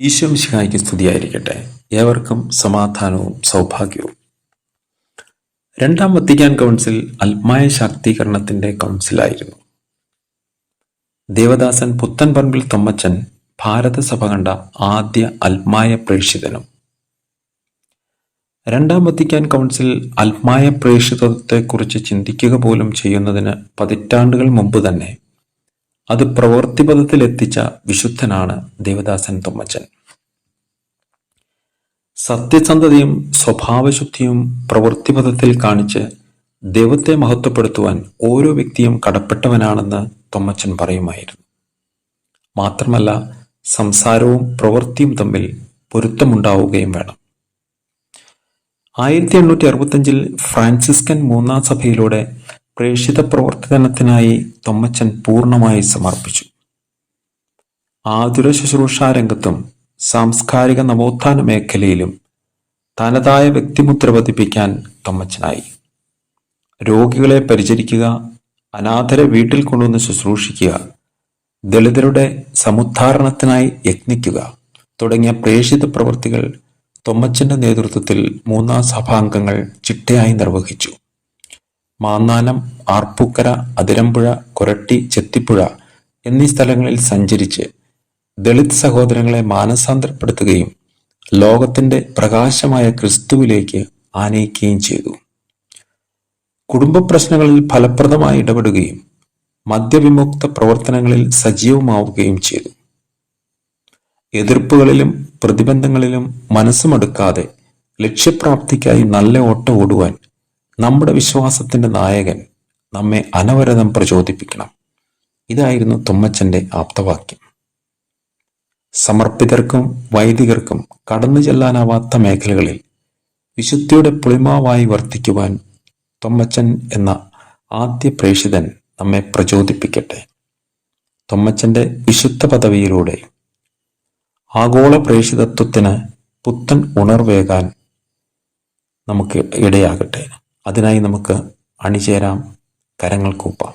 ഈശോ മിശിഹായ്ക്ക് സ്തുതിയായിരിക്കട്ടെ. ഏവർക്കും സമാധാനവും സൗഭാഗ്യവും. രണ്ടാം വത്തിക്കാൻ കൗൺസിൽ ആത്മായ ശാക്തീകരണത്തിന്റെ കൗൺസിലായിരുന്നു. ദേവദാസൻ പുത്തൻ പറമ്പിൽ തൊമ്മച്ചൻ ഭാരതസഭ കണ്ട ആദ്യ ആത്മായ പ്രേക്ഷിതനും. രണ്ടാം വത്തിക്കാൻ കൗൺസിൽ ആത്മായ പ്രേക്ഷിതത്വത്തെക്കുറിച്ച് ചിന്തിക്കുക പോലും ചെയ്യുന്നതിന് പതിറ്റാണ്ടുകൾ മുമ്പ് തന്നെ അത് പ്രവൃത്തിപഥത്തിലെത്തിച്ച വിശുദ്ധനാണ് ദേവദാസൻ തൊമ്മച്ചൻ. സത്യസന്ധതയും സ്വഭാവശുദ്ധിയും പ്രവൃത്തിപഥത്തിൽ കാണിച്ച് ദൈവത്തെ മഹത്വപ്പെടുത്തുവാൻ ഓരോ വ്യക്തിയും കടപ്പെട്ടവനാണെന്ന് തൊമ്മച്ചൻ പറയുമായിരുന്നു. മാത്രമല്ല സംസാരവും പ്രവൃത്തിയും തമ്മിൽ പൊരുത്തമുണ്ടാവുകയും വേണം. ആയിരത്തി എണ്ണൂറ്റി അറുപത്തഞ്ചിൽ ഫ്രാൻസിസ്കൻ മൂന്നാം സഭയിലൂടെ പ്രേക്ഷിത പ്രവർത്തനത്തിനായി തൊമ്മച്ചൻ പൂർണമായി സമർപ്പിച്ചു. ആതുര ശുശ്രൂഷാ രംഗത്തും സാംസ്കാരിക നവോത്ഥാന മേഖലയിലും തനതായ വ്യക്തിമുദ്ര പതിപ്പിക്കാൻ തൊമ്മച്ചനായി. രോഗികളെ പരിചരിക്കുക അനാഥരെ വീട്ടിൽ കൊണ്ടുവന്ന് ശുശ്രൂഷിക്കുക ദളിതരുടെ സമുദ്ധാരണത്തിനായി യത്നിക്കുക തുടങ്ങിയ പ്രേക്ഷിത പ്രവൃത്തികൾ തൊമ്മച്ചന്റെ നേതൃത്വത്തിൽ മൂന്നാം സഭാംഗങ്ങൾ ചിട്ടയായി നിർവഹിച്ചു. മാന്നാനം ആർപ്പൂക്കര അതിരമ്പുഴ കൊരട്ടി ചെത്തിപ്പുഴ എന്നീ സ്ഥലങ്ങളിൽ സഞ്ചരിച്ച് ദളിത് സഹോദരങ്ങളെ മാനസാന്തരപ്പെടുത്തുകയും ലോകത്തിന്റെ പ്രകാശമായ ക്രിസ്തുവിലേക്ക് ആനയിക്കുകയും ചെയ്തു. കുടുംബ പ്രശ്നങ്ങളിൽ ഫലപ്രദമായി ഇടപെടുകയും മദ്യവിമുക്ത പ്രവർത്തനങ്ങളിൽ സജീവമാവുകയും ചെയ്തു. എതിർപ്പുകളിലും പ്രതിബന്ധങ്ങളിലും മനസ്സുമടുക്കാതെ ലക്ഷ്യപ്രാപ്തിക്കായി നല്ല ഓട്ടം ഓടുവാൻ നമ്മുടെ വിശ്വാസത്തിന്റെ നായകൻ നമ്മെ അനവരതം പ്രചോദിപ്പിക്കണം. ഇതായിരുന്നു തുമ്മച്ചന്റെ ആപ്തവാക്യം. സമർപ്പിതർക്കും വൈദികർക്കും കടന്നു ചെല്ലാനാവാത്ത മേഖലകളിൽ വിശുദ്ധിയുടെ പുളിമാവായി വർത്തിക്കുവാൻ തൊമ്മച്ചൻ എന്ന ആദ്യ പ്രേഷിതൻ നമ്മെ പ്രചോദിപ്പിക്കട്ടെ. തൊമ്മച്ചന്റെ വിശുദ്ധ പദവിയിലൂടെ ആഗോള പ്രേഷിതത്വത്തിന് പുത്തൻ ഉണർവേകാൻ നമുക്ക് ഇടയാകട്ടെ. അതിനായി നമുക്ക് അണിചേരാം കരങ്ങൾ കൂപ്പാം.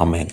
അമേൻ